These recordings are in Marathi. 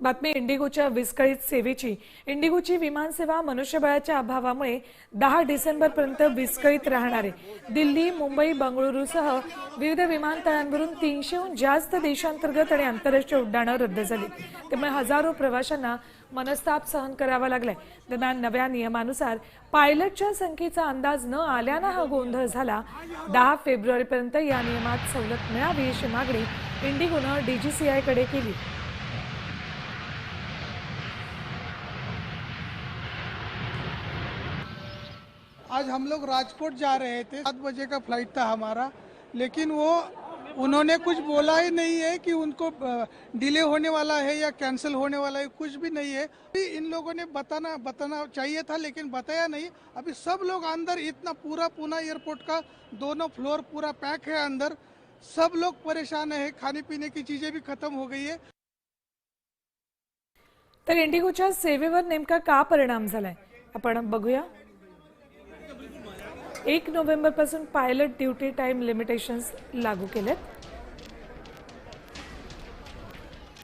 बातमी इंडिगोच्या विस्कळीत सेवेची. इंडिगोची विमानसेवा मनुष्यबळाच्या अभावामुळे दहा डिसेंबरपर्यंत विस्कळीत राहणार आहे. दिल्ली मुंबई बंगळुरूसह विविध विमानतळांवरून तीनशेहून जास्त देशांतर्गत आणि आंतरराष्ट्रीय उड्डाणं रद्द झाली. त्यामुळे हजारो प्रवाशांना मनस्ताप सहन करावा लागलाय. दरम्यान नव्या नियमानुसार पायलटच्या संख्येचा अंदाज न आल्यानं हा गोंधळ झाला. दहा फेब्रुवारीपर्यंत या नियमात सवलत मिळावी अशी मागणी इंडिगोनं डीजीसीआयकडे केली. आज हम लोग राजकोट जा रहे थे। सात बजे का फ़्लाइट था हमारा। लेकिन वो, उन्होंने कुछ बोला ही नहीं है कि उनको डिले होने वाला है या कैंसिल होने वाला है, कुछ भी नहीं है। अभी इन लोगों ने बताना बताना चाहिए था, लेकिन बताया नहीं। अभी सब लोग अंदर, इतना पूरा पूना एयरपोर्ट का, दोनों फ्लोर पूरा पैक है अंदर। सब लोग परेशान है खाने पीने की चीज़ें भी खत्म हो गई है। तर इंडिगोच्या सेवेवर नेमका का परिणाम झालाय? आपण बघूया. एक नोव्हेंबरपासून पायलट ड्युटी टाईम लिमिटेशन्स लागू केलेत.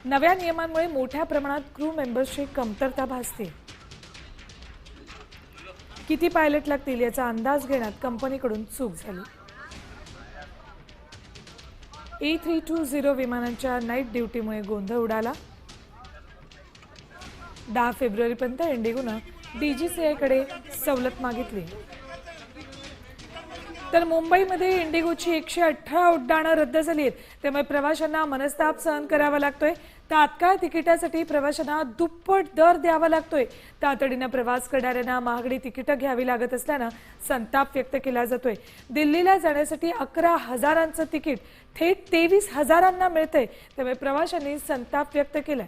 नव्या नियमांमुळे मोठ्या प्रमाणात क्रू मेंबर्सची कमतरता भासते. किती पायलट लागतील याचा अंदाज घेण्यात कंपनीकडून चूक झाली. ए थ्री टू झिरो विमानांच्या नाईट ड्युटीमुळे गोंधळ उडाला. दहा फेब्रुवारीपर्यंत इंडिगोनं डीजीसीआयकडे सवलत मागितली. तर मुंबईमध्ये इंडिगोची एकशे अठरा उड्डाणं रद्द झाली आहेत त्यामुळे प्रवाशांना मनस्ताप सहन करावा लागतोय. तात्काळ तिकिटासाठी प्रवाशांना दुप्पट दर द्यावा लागतोय. तातडीनं प्रवास करणाऱ्यांना महागडी तिकीटं घ्यावी लागत असल्यानं संताप व्यक्त केला जातोय. दिल्लीला जाण्यासाठी अकरा हजारांचं तिकीट थेट तेवीस हजारांना मिळतंय. त्यामुळे प्रवाशांनी संताप व्यक्त केलाय.